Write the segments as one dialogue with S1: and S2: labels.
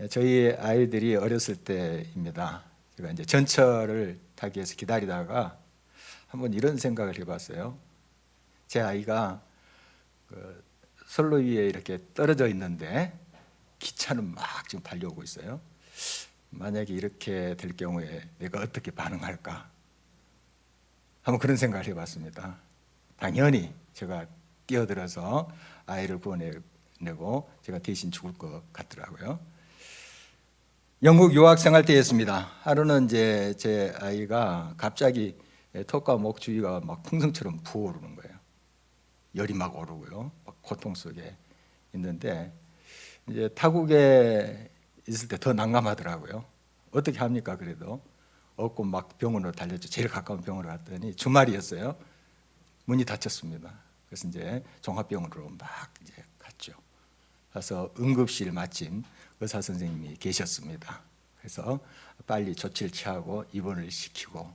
S1: 예, 저희 아이들이 어렸을 때입니다. 제가 이제 전철을 타기 위해서 기다리다가 한번 이런 생각을 해봤어요. 제 아이가 그 선로 위에 이렇게 떨어져 있는데 기차는 막 지금 달려오고 있어요. 만약에 이렇게 될 경우에 내가 어떻게 반응할까? 한번 그런 생각을 해봤습니다. 당연히 제가 뛰어들어서 아이를 구원해내고 제가 대신 죽을 것 같더라고요. 영국 유학 생활 때였습니다. 하루는 이제 제 아이가 갑자기 턱과 목 주위가 막 풍선처럼 부어오르는 거예요. 열이 막 오르고요. 막 고통 속에 있는데 이제 타국에 있을 때 더 난감하더라고요. 어떻게 합니까? 그래도 없고 막 병원으로 달렸죠. 제일 가까운 병원으로 갔더니 주말이었어요. 문이 닫혔습니다. 그래서 이제 종합병원으로 막 이제 갔죠. 가서 응급실 마침 의사 선생님이 계셨습니다. 그래서 빨리 조치를 취하고 입원을 시키고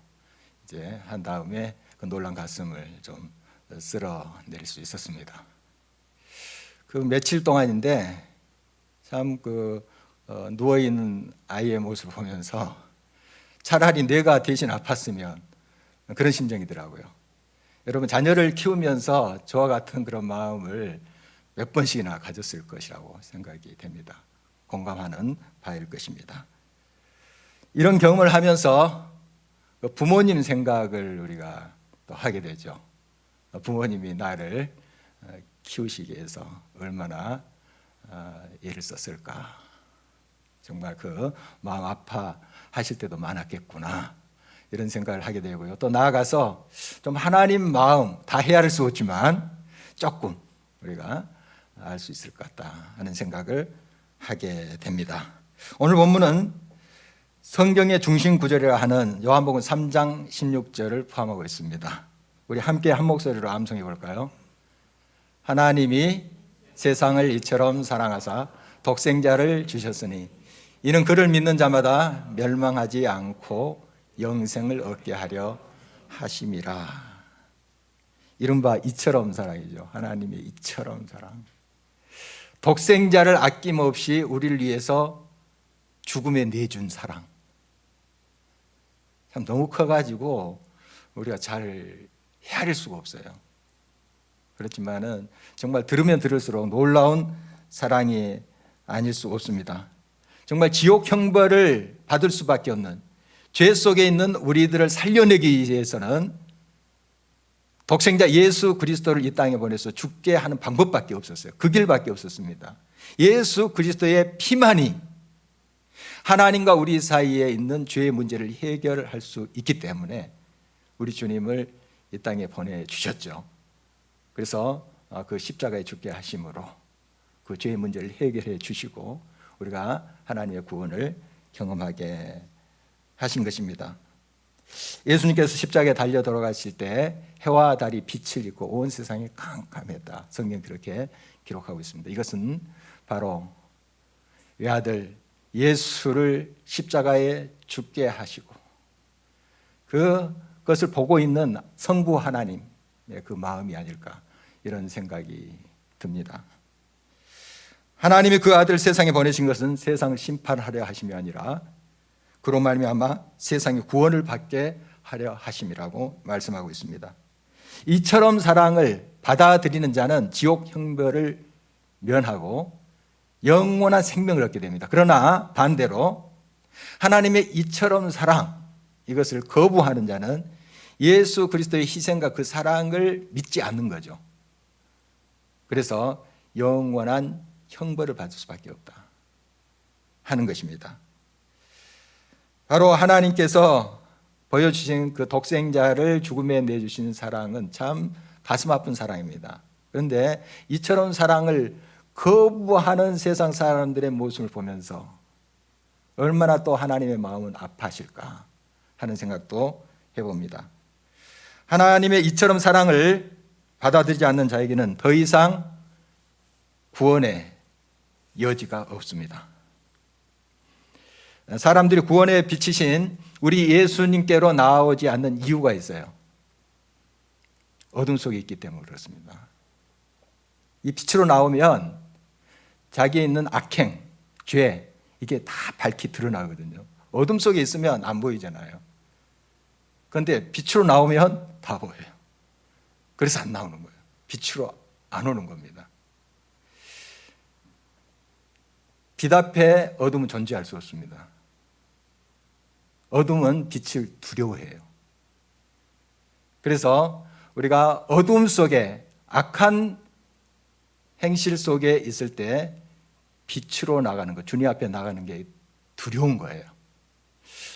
S1: 이제 한 다음에 그 놀란 가슴을 좀 쓸어낼 수 있었습니다. 그 며칠 동안인데 참그 어, 누워 있는 아이의 모습을 보면서 차라리 내가 대신 아팠으면 그런 심정이더라고요. 여러분 자녀를 키우면서 저와 같은 그런 마음을 몇 번씩이나 가졌을 것이라고 생각이 됩니다. 공감하는 바일 것입니다. 이런 경험을 하면서 그 부모님 생각을 우리가 또 하게 되죠. 부모님이 나를 어, 키우시기 위해서 얼마나 어, 애를 썼을까. 정말 그 마음 아파하실 때도 많았겠구나. 이런 생각을 하게 되고요. 또 나아가서 좀 하나님 마음 다 헤아릴 수 없지만 조금 우리가 알 수 있을 것 같다 하는 생각을 하게 됩니다. 오늘 본문은 성경의 중심 구절이라 하는 요한복음 3장 16절을 포함하고 있습니다. 우리 함께 한 목소리로 암송해 볼까요? 하나님이 세상을 이처럼 사랑하사 독생자를 주셨으니 이는 그를 믿는 자마다 멸망하지 않고 영생을 얻게 하려 하심이라. 이른바 이처럼 사랑이죠. 하나님의 이처럼 사랑. 독생자를 아낌없이 우리를 위해서 죽음에 내준 사랑. 참 너무 커가지고 우리가 잘 헤아릴 수가 없어요. 그렇지만은 정말 들으면 들을수록 놀라운 사랑이 아닐 수 없습니다. 정말 지옥 형벌을 받을 수밖에 없는 죄 속에 있는 우리들을 살려내기 위해서는 독생자 예수 그리스도를 이 땅에 보내서 죽게 하는 방법밖에 없었어요. 그 길밖에 없었습니다. 예수 그리스도의 피만이 하나님과 우리 사이에 있는 죄의 문제를 해결할 수 있기 때문에 우리 주님을 이 땅에 보내주셨죠. 그래서 그 십자가에 죽게 하심으로 그 죄의 문제를 해결해 주시고 우리가 하나님의 구원을 경험하게 하신 것입니다. 예수님께서 십자가에 달려 돌아가실 때 해와 달이 빛을 잃고 온 세상이 캄캄했다. 성경 그렇게 기록하고 있습니다. 이것은 바로 외아들 예수를 십자가에 죽게 하시고 그것을 보고 있는 성부 하나님의 그 마음이 아닐까 이런 생각이 듭니다. 하나님이 그 아들 세상에 보내신 것은 세상을 심판하려 하심이 아니라 그로 말미암아 세상이 구원을 받게 하려 하심이라고 말씀하고 있습니다. 이처럼 사랑을 받아들이는 자는 지옥 형벌을 면하고 영원한 생명을 얻게 됩니다. 그러나 반대로 하나님의 이처럼 사랑 이것을 거부하는 자는 예수 그리스도의 희생과 그 사랑을 믿지 않는 거죠. 그래서 영원한 형벌을 받을 수밖에 없다 하는 것입니다. 바로 하나님께서 보여주신 그 독생자를 죽음에 내주신 사랑은 참 가슴 아픈 사랑입니다. 그런데 이처럼 사랑을 거부하는 세상 사람들의 모습을 보면서 얼마나 또 하나님의 마음은 아파하실까 하는 생각도 해봅니다. 하나님의 이처럼 사랑을 받아들이지 않는 자에게는 더 이상 구원의 여지가 없습니다. 사람들이 구원에 비치신 우리 예수님께로 나오지 않는 이유가 있어요. 어둠 속에 있기 때문에 그렇습니다. 이 빛으로 나오면 자기에 있는 악행, 죄, 이게 다 밝히 드러나거든요. 어둠 속에 있으면 안 보이잖아요. 그런데 빛으로 나오면 다 보여요. 그래서 안 나오는 거예요. 빛으로 안 오는 겁니다. 빛 앞에 어둠은 존재할 수 없습니다. 어둠은 빛을 두려워해요. 그래서 우리가 어둠 속에 악한 행실 속에 있을 때 빛으로 나가는 것, 주님 앞에 나가는 게 두려운 거예요.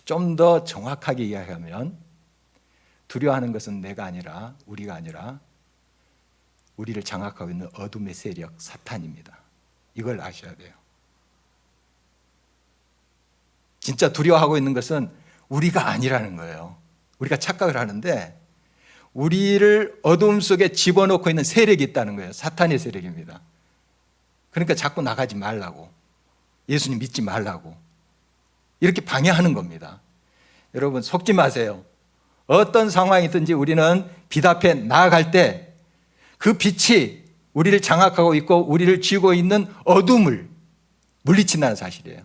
S1: 좀 더 정확하게 이야기하면 두려워하는 것은 내가 아니라 우리가 아니라 우리를 장악하고 있는 어둠의 세력 사탄입니다. 이걸 아셔야 돼요. 진짜 두려워하고 있는 것은 우리가 아니라는 거예요. 우리가 착각을 하는데 우리를 어둠 속에 집어넣고 있는 세력이 있다는 거예요. 사탄의 세력입니다. 그러니까 자꾸 나가지 말라고. 예수님 믿지 말라고. 이렇게 방해하는 겁니다. 여러분 속지 마세요. 어떤 상황이든지 우리는 빛 앞에 나아갈 때 그 빛이 우리를 장악하고 있고 우리를 쥐고 있는 어둠을 물리친다는 사실이에요.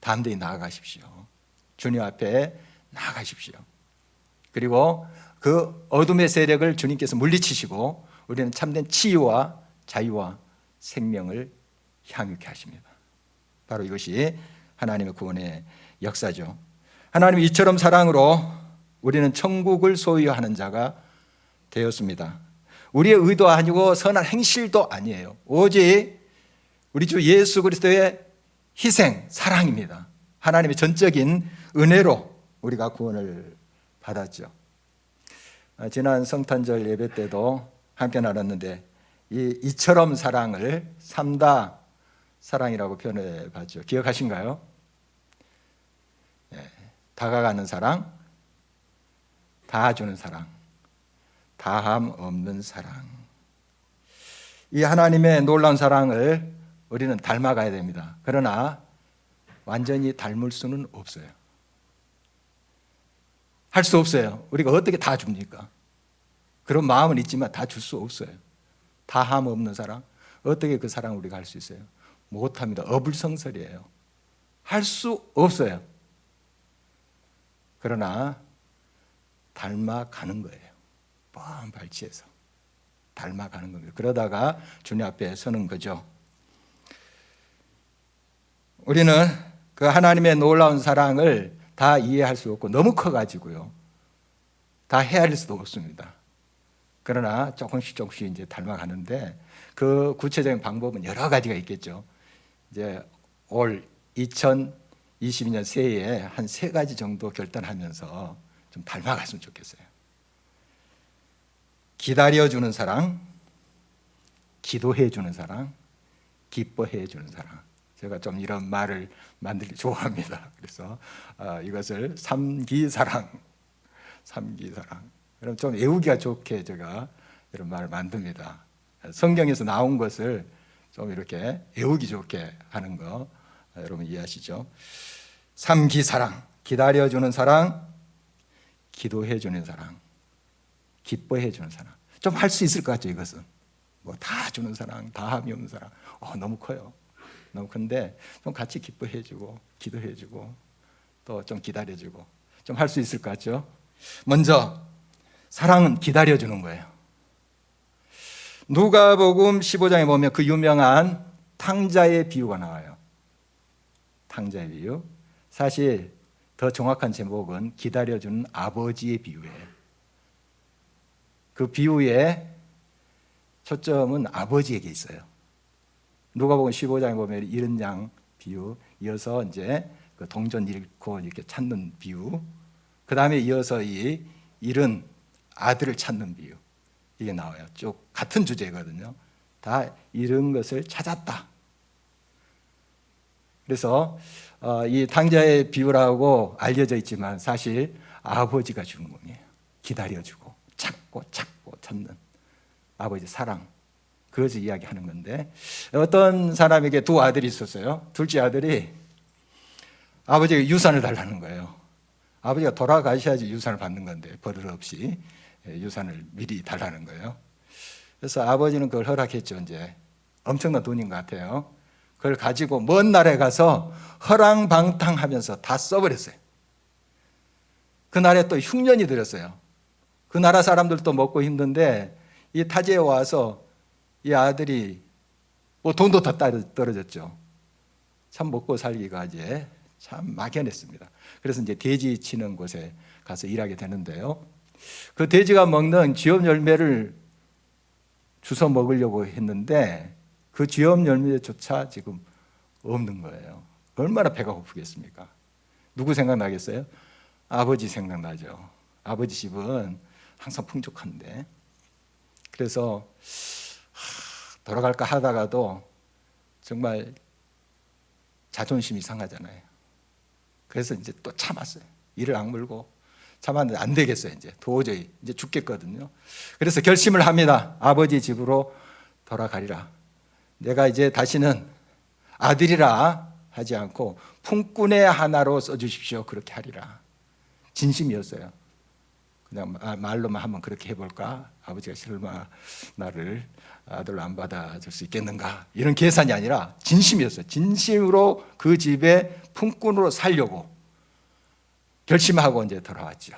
S1: 담대히 나아가십시오. 주님 앞에 나아가십시오. 그리고 그 어둠의 세력을 주님께서 물리치시고 우리는 참된 치유와 자유와 생명을 향유케 하십니다. 바로 이것이 하나님의 구원의 역사죠. 하나님 이처럼 사랑으로 우리는 천국을 소유하는 자가 되었습니다. 우리의 의도 아니고 선한 행실도 아니에요. 오직 우리 주 예수 그리스도의 희생, 사랑입니다. 하나님의 전적인 은혜로 우리가 구원을 받았죠. 아, 지난 성탄절 예배 때도 함께 나눴는데 이 이처럼 사랑을 삼다 사랑이라고 표현해 봤죠. 기억하신가요? 네, 다가가는 사랑, 다 주는 사랑, 다함 없는 사랑. 이 하나님의 놀라운 사랑을 우리는 닮아가야 됩니다. 그러나 완전히 닮을 수는 없어요. 할 수 없어요. 우리가 어떻게 다 줍니까? 그런 마음은 있지만 다 줄 수 없어요. 다 함 없는 사랑. 어떻게 그 사랑을 우리가 할 수 있어요? 못합니다. 어불성설이에요. 할 수 없어요. 그러나 닮아가는 거예요. 뻔 발치해서 닮아가는 겁니다. 그러다가 주님 앞에 서는 거죠. 우리는 그 하나님의 놀라운 사랑을 다 이해할 수 없고 너무 커가지고요. 다 헤아릴 수도 없습니다. 그러나 조금씩 조금씩 이제 닮아가는데 그 구체적인 방법은 여러 가지가 있겠죠. 이제 올 2022년 새해에 한 세 가지 정도 결단하면서 좀 닮아갔으면 좋겠어요. 기다려주는 사랑, 기도해주는 사랑, 기뻐해주는 사랑. 제가 좀 이런 말을 만들기 좋아합니다. 그래서 어, 이것을 삼기사랑, 삼기사랑. 그럼 좀 외우기가 좋게 제가 이런 말을 만듭니다. 성경에서 나온 것을 좀 이렇게 외우기 좋게 하는 거 여러분 이해하시죠? 삼기사랑, 기다려주는 사랑, 기도해주는 사랑, 기뻐해주는 사랑. 좀 할 수 있을 것 같죠, 이것은. 뭐 다 주는 사랑, 다 함이 없는 사랑. 어, 너무 커요. 너무 큰데 좀 같이 기뻐해주고 기도해주고 또 좀 기다려주고 좀 할 수 있을 것 같죠? 먼저 사랑은 기다려주는 거예요. 누가복음 15장에 보면 그 유명한 탕자의 비유가 나와요. 탕자의 비유. 사실 더 정확한 제목은 기다려주는 아버지의 비유예요. 그 비유의 초점은 아버지에게 있어요. 누가복음 15장에 보면 이른 양 비유, 이어서 이제 그 동전 잃고 이렇게 찾는 비유, 그 다음에 이어서 이 잃은 아들을 찾는 비유 이게 나와요. 쭉 같은 주제거든요. 다 잃은 것을 찾았다. 그래서 어, 이 탕자의 비유라고 알려져 있지만 사실 아버지가 주인공이에요. 기다려주고 찾고 찾고 찾는 아버지 사랑. 그것을 이야기하는 건데 어떤 사람에게 두 아들이 있었어요. 둘째 아들이 아버지가 유산을 달라는 거예요. 아버지가 돌아가셔야지 유산을 받는 건데 버릇 없이 유산을 미리 달라는 거예요. 그래서 아버지는 그걸 허락했죠. 이제 엄청난 돈인 것 같아요. 그걸 가지고 먼 나라에 가서 허랑방탕하면서 다 써버렸어요. 그날에 또 흉년이 들었어요. 그 나라 사람들도 먹고 힘든데 이 타지에 와서 이 아들이 뭐 돈도 더 따- 떨어졌죠. 참 먹고 살기가 이제 참 막연했습니다. 그래서 이제 돼지 치는 곳에 가서 일하게 되는데요. 그 돼지가 먹는 쥐엄 열매를 주워 먹으려고 했는데 그 쥐엄 열매조차 지금 없는 거예요. 얼마나 배가 고프겠습니까? 누구 생각나겠어요? 아버지 생각나죠. 아버지 집은 항상 풍족한데. 그래서 하, 돌아갈까 하다가도 정말 자존심이 상하잖아요. 그래서 이제 또 참았어요. 이를 악물고 참았는데 안 되겠어요. 이제 도저히 이제 죽겠거든요. 그래서 결심을 합니다. 아버지 집으로 돌아가리라. 내가 이제 다시는 아들이라 하지 않고 품꾼의 하나로 써주십시오. 그렇게 하리라. 진심이었어요. 그냥 마- 말로만 한번 그렇게 해볼까? 아버지가 설마 나를 아들로 안 받아줄 수 있겠는가? 이런 계산이 아니라 진심이었어요. 진심으로 그 집에 품꾼으로 살려고 결심하고 이제 돌아왔죠.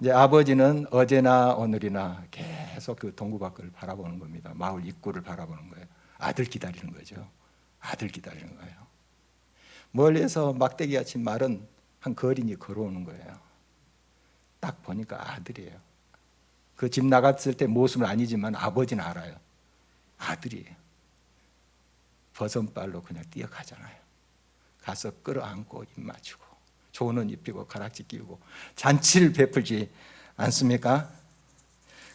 S1: 이제 아버지는 어제나 오늘이나 계속 그 동구 밖을 바라보는 겁니다. 마을 입구를 바라보는 거예요. 아들 기다리는 거죠. 아들 기다리는 거예요. 멀리서 막대기가 친 말은 한 거린이 걸어오는 거예요. 딱 보니까 아들이에요. 그 집 나갔을 때 모습은 아니지만 아버지는 알아요. 아들이에요. 버선발로 그냥 뛰어가잖아요. 가서 끌어안고 입 맞추고 좋은 옷 입히고 가락지 끼우고 잔치를 베풀지 않습니까?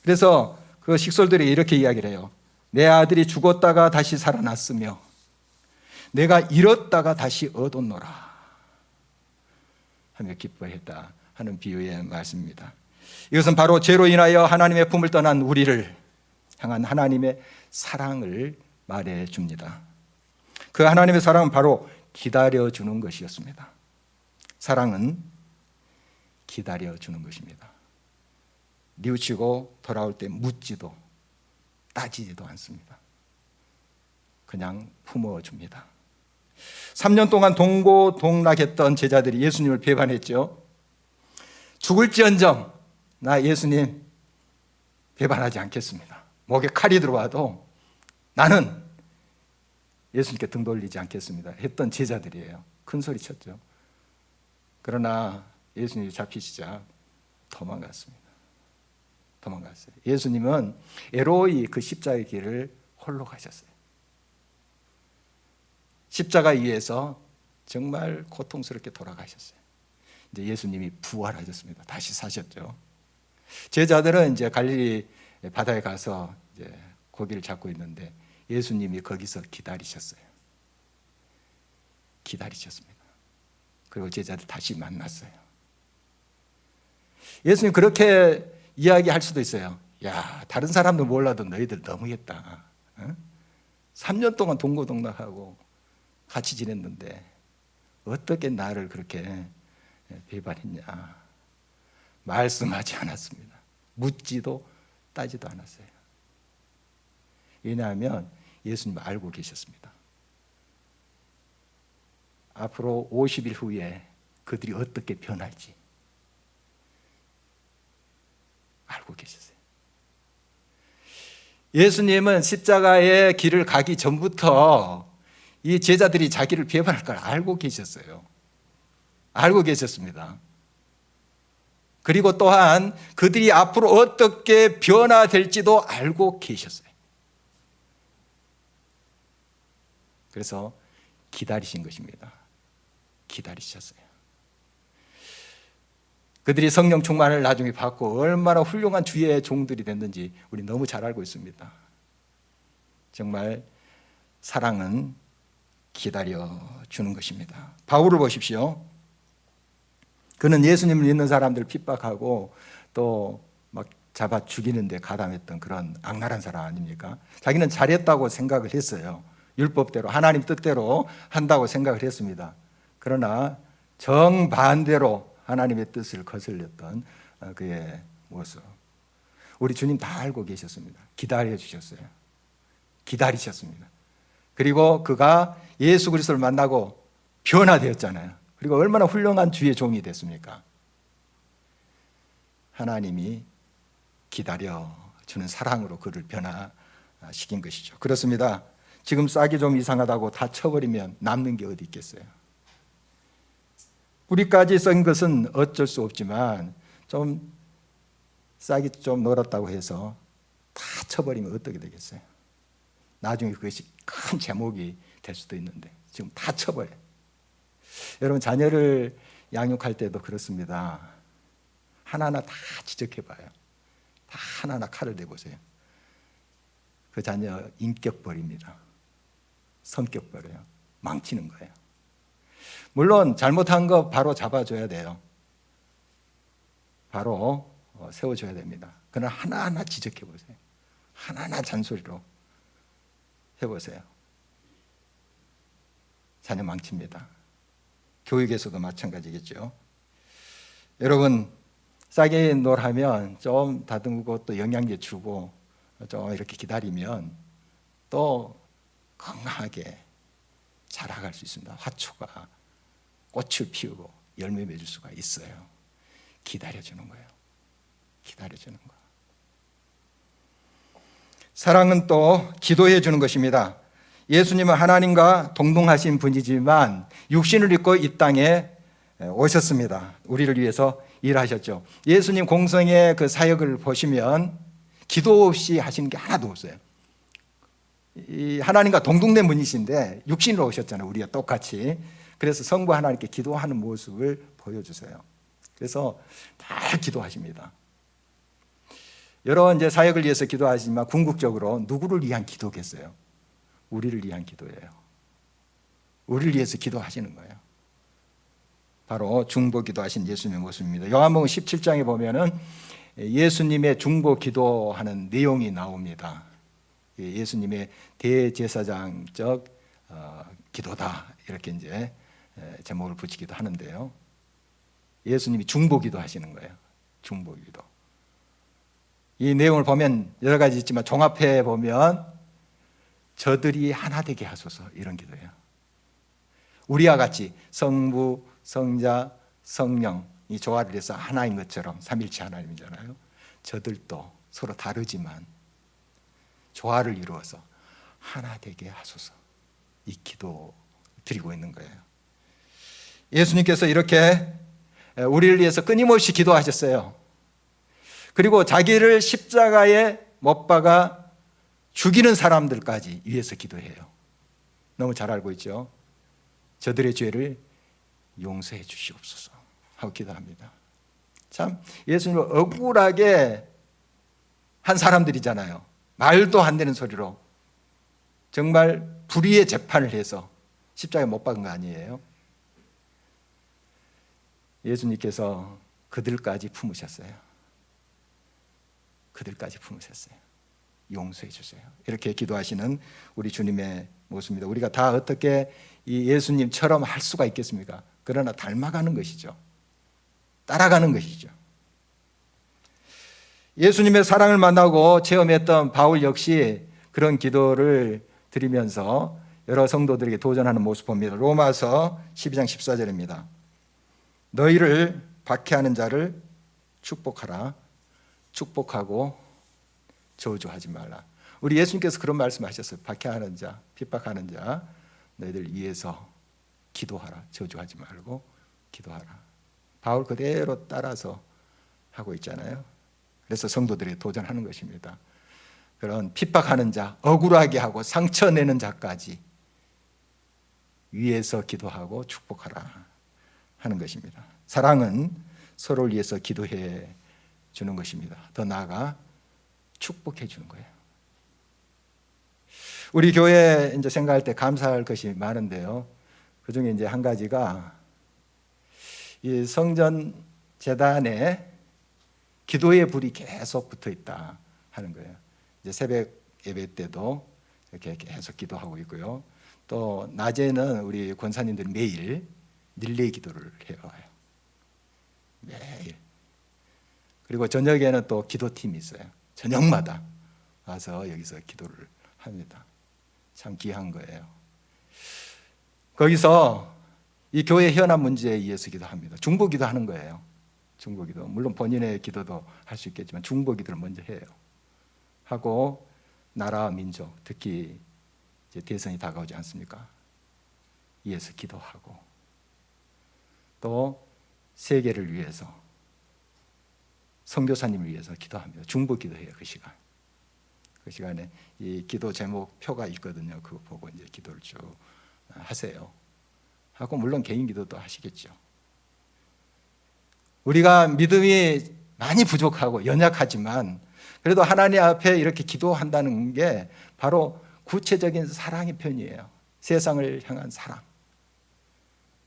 S1: 그래서 그 식솔들이 이렇게 이야기를 해요. 내 아들이 죽었다가 다시 살아났으며 내가 잃었다가 다시 얻었노라 하며 기뻐했다 하는 비유의 말씀입니다. 이것은 바로 죄로 인하여 하나님의 품을 떠난 우리를 향한 하나님의 사랑을 말해 줍니다. 그 하나님의 사랑은 바로 기다려 주는 것이었습니다. 사랑은 기다려 주는 것입니다. 뉘우치고 돌아올 때 묻지도 따지지도 않습니다. 그냥 품어 줍니다. 3년 동안 동고동락했던 제자들이 예수님을 배반했죠. 죽을지언정 나 예수님 배반하지 않겠습니다. 목에 칼이 들어와도 나는 예수님께 등 돌리지 않겠습니다. 했던 제자들이에요. 큰 소리 쳤죠. 그러나 예수님이 잡히시자 도망갔습니다. 도망갔어요. 예수님은 에로이 그 십자가의 길을 홀로 가셨어요. 십자가 위에서 정말 고통스럽게 돌아가셨어요. 이제 예수님이 부활하셨습니다. 다시 사셨죠. 제자들은 이제 갈릴리 바다에 가서 이제 고기를 잡고 있는데 예수님이 거기서 기다리셨어요. 기다리셨습니다. 그리고 제자들 다시 만났어요. 예수님 그렇게 이야기할 수도 있어요. 야, 다른 사람도 몰라도 너희들 너무했다. 어? 3년 동안 동고동락하고 같이 지냈는데 어떻게 나를 그렇게 배반했냐. 말씀하지 않았습니다. 묻지도 따지도 않았어요. 왜냐하면 예수님 알고 계셨습니다. 앞으로 50일 후에 그들이 어떻게 변할지 알고 계셨어요. 예수님은 십자가의 길을 가기 전부터 이 제자들이 자기를 배반할 걸 알고 계셨어요. 알고 계셨습니다. 그리고 또한 그들이 앞으로 어떻게 변화될지도 알고 계셨어요. 그래서 기다리신 것입니다. 기다리셨어요. 그들이 성령 충만을 나중에 받고 얼마나 훌륭한 주의 종들이 됐는지 우리 너무 잘 알고 있습니다. 정말 사랑은 기다려 주는 것입니다. 바울을 보십시오. 그는 예수님을 믿는 사람들 핍박하고 또 막 잡아 죽이는데 가담했던 그런 악랄한 사람 아닙니까? 자기는 잘했다고 생각을 했어요. 율법대로 하나님 뜻대로 한다고 생각을 했습니다. 그러나 정반대로 하나님의 뜻을 거슬렸던 어, 그의 모습. 우리 주님 다 알고 계셨습니다. 기다려 주셨어요. 기다리셨습니다. 그리고 그가 예수 그리스도를 만나고 변화되었잖아요. 그리고 얼마나 훌륭한 주의 종이 됐습니까? 하나님이 기다려 주는 사랑으로 그를 변화시킨 것이죠. 그렇습니다. 지금 싹이 좀 이상하다고 다 쳐버리면 남는 게 어디 있겠어요? 뿌리까지 썬 것은 어쩔 수 없지만 좀 싹이 좀 놀았다고 해서 다 쳐버리면 어떻게 되겠어요? 나중에 그것이 큰 제목이 될 수도 있는데 지금 다 쳐버려. 여러분 자녀를 양육할 때도 그렇습니다. 하나하나 다 지적해 봐요. 다 하나하나 칼을 대보세요. 그 자녀 인격 버립니다. 성격 버려요. 망치는 거예요. 물론 잘못한 거 바로 잡아줘야 돼요. 바로 어, 세워줘야 됩니다. 그러나 하나하나 지적해 보세요. 하나하나 잔소리로 해보세요. 자녀 망칩니다. 교육에서도 마찬가지겠죠. 여러분 싸게 놀하면 좀 다듬고 또 영양제 주고 좀 이렇게 기다리면 또 건강하게 자라갈 수 있습니다. 화초가 꽃을 피우고 열매 맺을 수가 있어요. 기다려주는 거예요. 기다려주는 거. 사랑은 또 기도해 주는 것입니다. 예수님은 하나님과 동등하신 분이지만 육신을 입고 이 땅에 오셨습니다. 우리를 위해서 일하셨죠. 예수님 공성의 그 사역을 보시면 기도 없이 하시는 게 하나도 없어요. 이 하나님과 동등된 분이신데 육신으로 오셨잖아요. 우리가 똑같이. 그래서 성부 하나님께 기도하는 모습을 보여주세요. 그래서 다 기도하십니다. 여러 이제 사역을 위해서 기도하시지만 궁극적으로 누구를 위한 기도겠어요? 우리를 위한 기도예요. 우리를 위해서 기도하시는 거예요. 바로 중보 기도하신 예수님의 모습입니다. 요한복음 17장에 보면은 예수님의 중보 기도하는 내용이 나옵니다. 예수님의 대제사장적 어, 기도다 이렇게 이제 제목을 붙이기도 하는데요. 예수님이 중보 기도하시는 거예요. 중보 기도. 이 내용을 보면 여러 가지 있지만 종합해 보면 저들이 하나 되게 하소서 이런 기도예요. 우리와 같이 성부, 성자, 성령이 조화를 해서 하나인 것처럼 삼일체 하나님이잖아요. 저들도 서로 다르지만 조화를 이루어서 하나 되게 하소서 이 기도 드리고 있는 거예요. 예수님께서 이렇게 우리를 위해서 끊임없이 기도하셨어요. 그리고 자기를 십자가에 못 박아 죽이는 사람들까지 위해서 기도해요. 너무 잘 알고 있죠? 저들의 죄를 용서해 주시옵소서 하고 기도합니다. 참 예수님을 억울하게 한 사람들이잖아요. 말도 안 되는 소리로 정말 불의의 재판을 해서 십자가에 못 박은 거 아니에요? 예수님께서 그들까지 품으셨어요. 그들까지 품으셨어요. 용서해 주세요. 이렇게 기도하시는 우리 주님의 모습입니다. 우리가 다 어떻게 이 예수님처럼 할 수가 있겠습니까? 그러나 닮아가는 것이죠. 따라가는 것이죠. 예수님의 사랑을 만나고 체험했던 바울 역시 그런 기도를 드리면서 여러 성도들에게 도전하는 모습 봅니다. 로마서 12장 14절입니다. 너희를 박해하는 자를 축복하라. 축복하고 저주하지 말라. 우리 예수님께서 그런 말씀하셨어요. 박해하는 자, 핍박하는 자, 너희들 위해서 기도하라. 저주하지 말고 기도하라. 바울 그대로 따라서 하고 있잖아요. 그래서 성도들이 도전하는 것입니다. 그런 핍박하는 자, 억울하게 하고 상처 내는 자까지 위해서 기도하고 축복하라 하는 것입니다. 사랑은 서로를 위해서 기도해 주는 것입니다. 더 나아가 축복해 주는 거예요. 우리 교회 이제 생각할 때 감사할 것이 많은데요. 그 중에 이제 한 가지가 이 성전 재단에 기도의 불이 계속 붙어 있다 하는 거예요. 이제 새벽 예배 때도 이렇게 계속 기도하고 있고요. 또 낮에는 우리 권사님들 매일 릴레이 기도를 해요. 매일. 그리고 저녁에는 또 기도팀이 있어요. 저녁마다 와서 여기서 기도를 합니다. 참 귀한 거예요. 거기서 이 교회 현안 문제에 의해서 기도합니다. 중보 기도하는 거예요. 중보 기도. 물론 본인의 기도도 할 수 있겠지만 중보 기도를 먼저 해요. 하고 나라 민족 특히 이제 대선이 다가오지 않습니까? 위해서 기도하고 또 세계를 위해서 선교사님을 위해서 기도합니다. 중보 기도해요 그 시간. 그 시간에 이 기도 제목 표가 있거든요. 그거 보고 이제 기도를 쭉 하세요. 하고 물론 개인 기도도 하시겠죠. 우리가 믿음이 많이 부족하고 연약하지만 그래도 하나님 앞에 이렇게 기도한다는 게 바로 구체적인 사랑의 편이에요. 세상을 향한 사랑.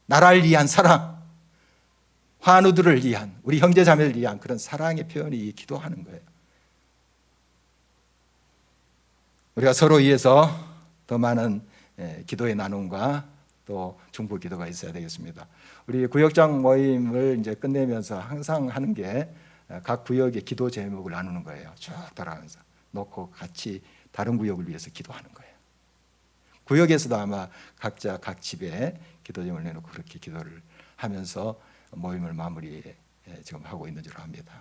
S1: 나라를 위한 사랑. 환우들을 위한 우리 형제 자매를 위한 그런 사랑의 표현이 기도하는 거예요. 우리가 서로 위해서 더 많은 예, 기도의 나눔과 또 중보 기도가 있어야 되겠습니다. 우리 구역장 모임을 이제 끝내면서 항상 하는 게 각 구역의 기도 제목을 나누는 거예요. 쭉 돌아가면서 놓고 같이 다른 구역을 위해서 기도하는 거예요. 구역에서도 아마 각자 각 집에 기도 제목을 내놓고 그렇게 기도를 하면서 모임을 마무리 지금 하고 있는 줄 압니다.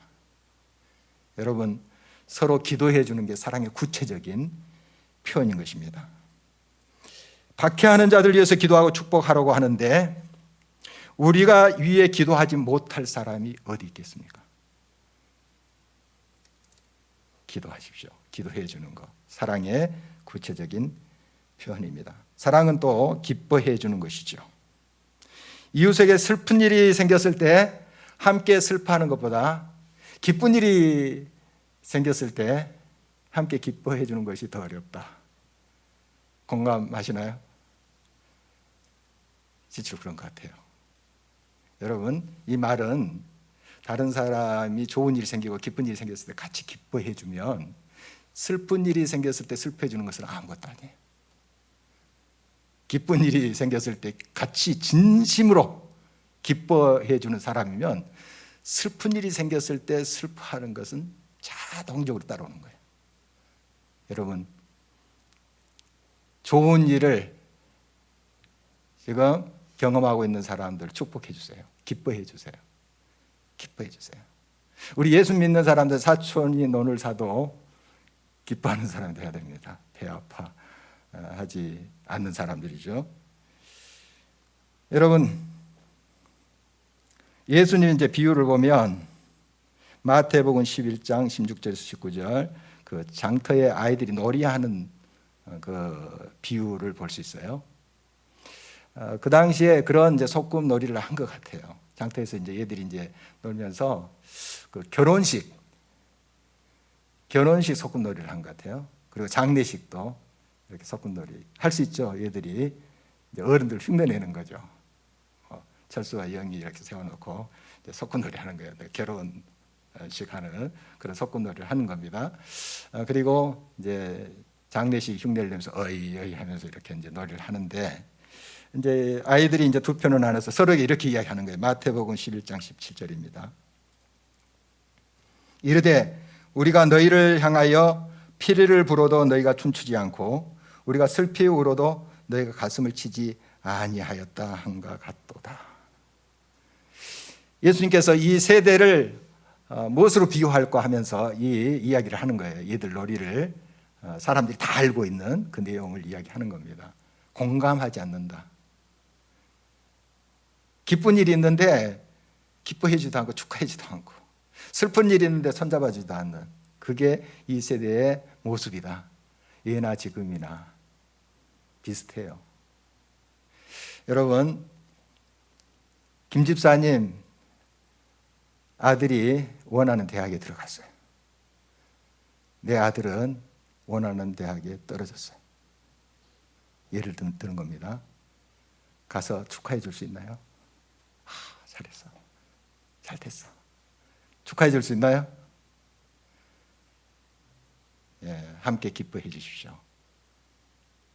S1: 여러분 서로 기도해 주는 게 사랑의 구체적인 표현인 것입니다. 박해하는 자들 위해서 기도하고 축복하라고 하는데 우리가 위에 기도하지 못할 사람이 어디 있겠습니까? 기도하십시오. 기도해 주는 거. 사랑의 구체적인 표현입니다. 사랑은 또 기뻐해 주는 것이죠. 이웃에게 슬픈 일이 생겼을 때 함께 슬퍼하는 것보다 기쁜 일이 생겼을 때 함께 기뻐해 주는 것이 더 어렵다. 공감하시나요? 실제로 그런 것 같아요. 여러분, 이 말은 다른 사람이 좋은 일이 생기고 기쁜 일이 생겼을 때 같이 기뻐해 주면 슬픈 일이 생겼을 때 슬퍼해 주는 것은 아무것도 아니에요. 기쁜 일이 생겼을 때 같이 진심으로 기뻐해 주는 사람이면 슬픈 일이 생겼을 때 슬퍼하는 것은 자동적으로 따라오는 거예요. 여러분, 좋은 일을 지금 경험하고 있는 사람들 축복해 주세요. 기뻐해 주세요. 기뻐해 주세요. 우리 예수 믿는 사람들 사촌이 논을 사도 기뻐하는 사람이 돼야 됩니다. 배 아파 하지 않는 사람들이죠. 여러분 예수님 이제 비유를 보면 마태복음 11장 16절에서 19절 그 장터에 아이들이 놀이하는 그 비유를 볼 수 있어요. 어, 그 당시에 그런 이제 소꿉 놀이를 한 것 같아요. 장터에서 이제 얘들이 이제 놀면서 그 결혼식 결혼식 소꿉놀이를 한 것 같아요. 그리고 장례식도 이렇게 소꿉놀이 할 수 있죠. 얘들이 어른들 흉내내는 거죠. 어, 철수와 영이 이렇게 세워놓고 이제 소꿉놀이 하는 거예요. 결혼식 하는 그런 소꿉놀이를 하는 겁니다. 어, 그리고 이제 장례식 흉내를 내면서 어이 어이 하면서 이렇게 이제 놀이를 하는데 이제 아이들이 이제 두 편을 나눠서 서로에게 이렇게 이야기하는 거예요. 마태복음 11장 17절입니다. 이르되 우리가 너희를 향하여 피리를 불어도 너희가 춤추지 않고 우리가 슬피 울어도 너희가 가슴을 치지 아니하였다 한가 같도다. 예수님께서 이 세대를 어, 무엇으로 비유할까 하면서 이 이야기를 하는 거예요. 얘들 놀이를 어, 사람들이 다 알고 있는 그 내용을 이야기하는 겁니다. 공감하지 않는다. 기쁜 일이 있는데 기뻐해지도 않고 축하해지도 않고 슬픈 일이 있는데 손잡아주지도 않는 그게 이 세대의 모습이다. 예나 지금이나 비슷해요. 여러분, 김 집사님 아들이 원하는 대학에 들어갔어요. 내 아들은 원하는 대학에 떨어졌어요. 예를 드는 겁니다. 가서 축하해 줄 수 있나요? 아, 잘했어. 잘 됐어. 축하해 줄 수 있나요? 예, 함께 기뻐해 주십시오.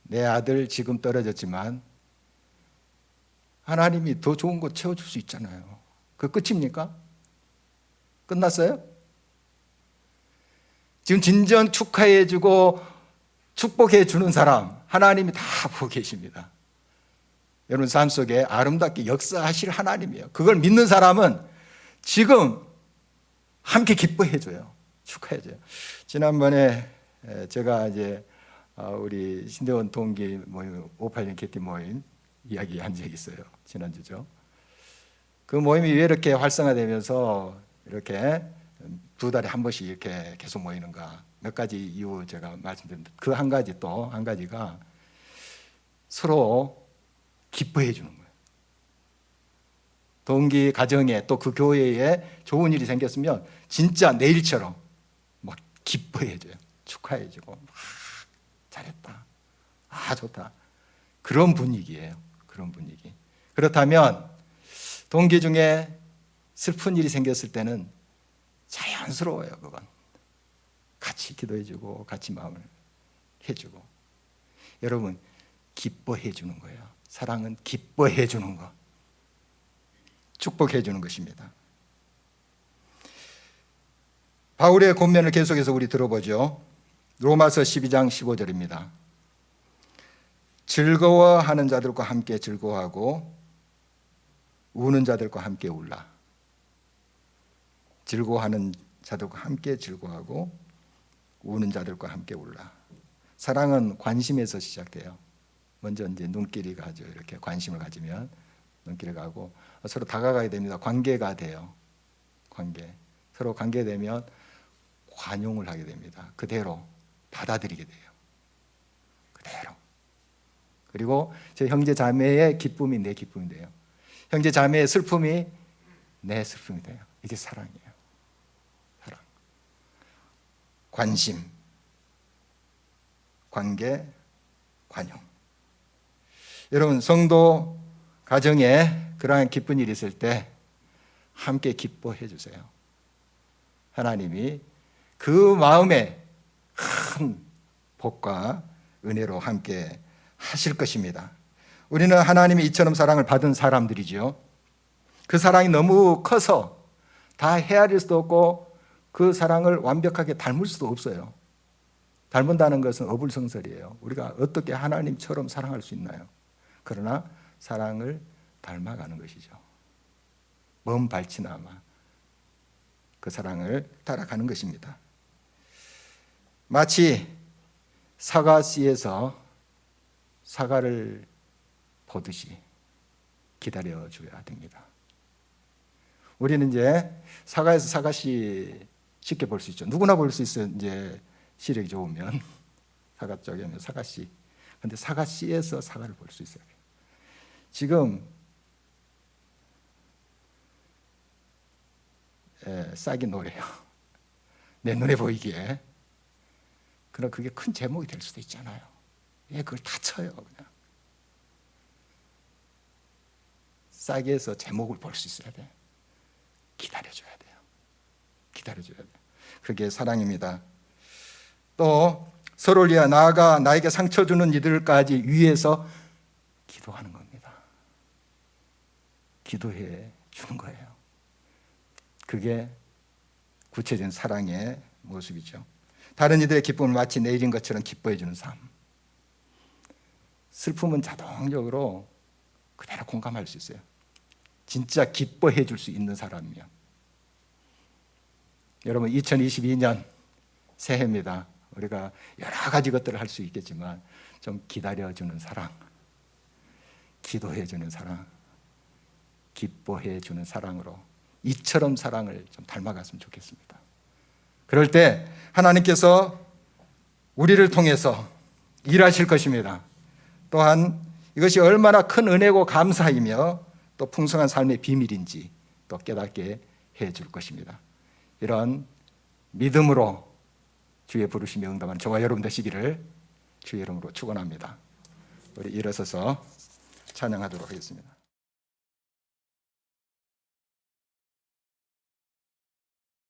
S1: 내 아들 지금 떨어졌지만 하나님이 더 좋은 거 채워줄 수 있잖아요. 그 끝입니까? 끝났어요? 지금 진정 축하해주고 축복해 주는 사람 하나님이 다 보고 계십니다. 여러분 삶 속에 아름답게 역사하실 하나님이에요. 그걸 믿는 사람은 지금 함께 기뻐해 줘요. 축하해 줘요. 지난번에 에, 제가 이제 아, 우리 신대원 동기 모임 586 개띠 모임 이야기 한 적이 있어요. 지난주죠. 그 모임이 왜 이렇게 활성화되면서 이렇게 두 달에 한 번씩 이렇게 계속 모이는가 몇 가지 이유 제가 말씀드렸는데 그한 가지 또 한 가지가 서로 기뻐해 주는 거예요. 동기 가정에 또 그 교회에 좋은 일이 생겼으면 진짜 내일처럼 막 기뻐해 줘요. 축하해 주고 막 잘했다. 아 좋다. 그런 분위기예요. 그런 분위기. 그렇다면 동기 중에 슬픈 일이 생겼을 때는 자연스러워요, 그건. 같이 기도해 주고 같이 마음을 해 주고. 여러분 기뻐해 주는 거예요. 사랑은 기뻐해 주는 거. 축복해 주는 것입니다. 바울의 권면을 계속해서 우리 들어보죠. 로마서 12장 15절입니다. 즐거워하는 자들과 함께 즐거워하고 우는 자들과 함께 울라. 즐거워하는 자들과 함께 즐거워하고 우는 자들과 함께 울라. 사랑은 관심에서 시작돼요. 먼저 이제 눈길이 가죠. 이렇게 관심을 가지면 눈길이 가고 서로 다가가야 됩니다. 관계가 돼요. 관계. 서로 관계되면 관용을 하게 됩니다. 그대로 받아들이게 돼요. 그대로. 그리고 제 형제 자매의 기쁨이 내 기쁨이 돼요. 형제 자매의 슬픔이 내 슬픔이 돼요. 이게 사랑이에요. 사랑. 관심. 관계, 관용. 여러분 성도 가정에 그러한 기쁜 일이 있을 때 함께 기뻐해 주세요. 하나님이 그 마음에 큰 복과 은혜로 함께 하실 것입니다. 우리는 하나님이 이처럼 사랑을 받은 사람들이지요. 그 사랑이 너무 커서 다 헤아릴 수도 없고 그 사랑을 완벽하게 닮을 수도 없어요. 닮은다는 것은 어불성설이에요. 우리가 어떻게 하나님처럼 사랑할 수 있나요? 그러나 사랑을 닮아가는 것이죠. 먼 발치나마 그 사랑을 따라가는 것입니다. 마치 사과 씨에서 사과를 보듯이 기다려 줘야 됩니다. 우리는 이제 사과에서 사과씨 쉽게 볼 수 있죠. 누구나 볼 수 있어요. 이제 시력이 좋으면 사과 쪽에 는 사과씨. 근데 사과씨에서 사과를 볼 수 있어요. 지금 에, 싹이 노래요. 내 눈에 보이기에. 그러나 그게 큰 제목이 될 수도 있잖아요. 예, 그걸 다 쳐요, 그냥. 싹에서 제목을 볼 수 있어야 돼. 기다려줘야 돼요. 기다려줘야 돼요. 그게 사랑입니다. 또 서로를 위해 나아가 나에게 상처 주는 이들까지 위해서 기도하는 겁니다. 기도해 주는 거예요. 그게 구체적인 사랑의 모습이죠. 다른 이들의 기쁨을 마치 내일인 것처럼 기뻐해 주는 삶. 슬픔은 자동적으로 그대로 공감할 수 있어요. 진짜 기뻐해 줄 수 있는 사람이면. 여러분 2022년 새해입니다. 우리가 여러 가지 것들을 할 수 있겠지만 좀 기다려 주는 사랑, 기도해 주는 사랑, 기뻐해 주는 사랑으로 이처럼 사랑을 좀 닮아갔으면 좋겠습니다. 그럴 때 하나님께서 우리를 통해서 일하실 것입니다. 또한 이것이 얼마나 큰 은혜고 감사이며 또 풍성한 삶의 비밀인지 또 깨닫게 해 줄 것입니다. 이런 믿음으로 주의 부르심에 응답하는 저와 여러분 되시기를 주의 이름으로 축원합니다. 우리 일어서서 찬양하도록 하겠습니다.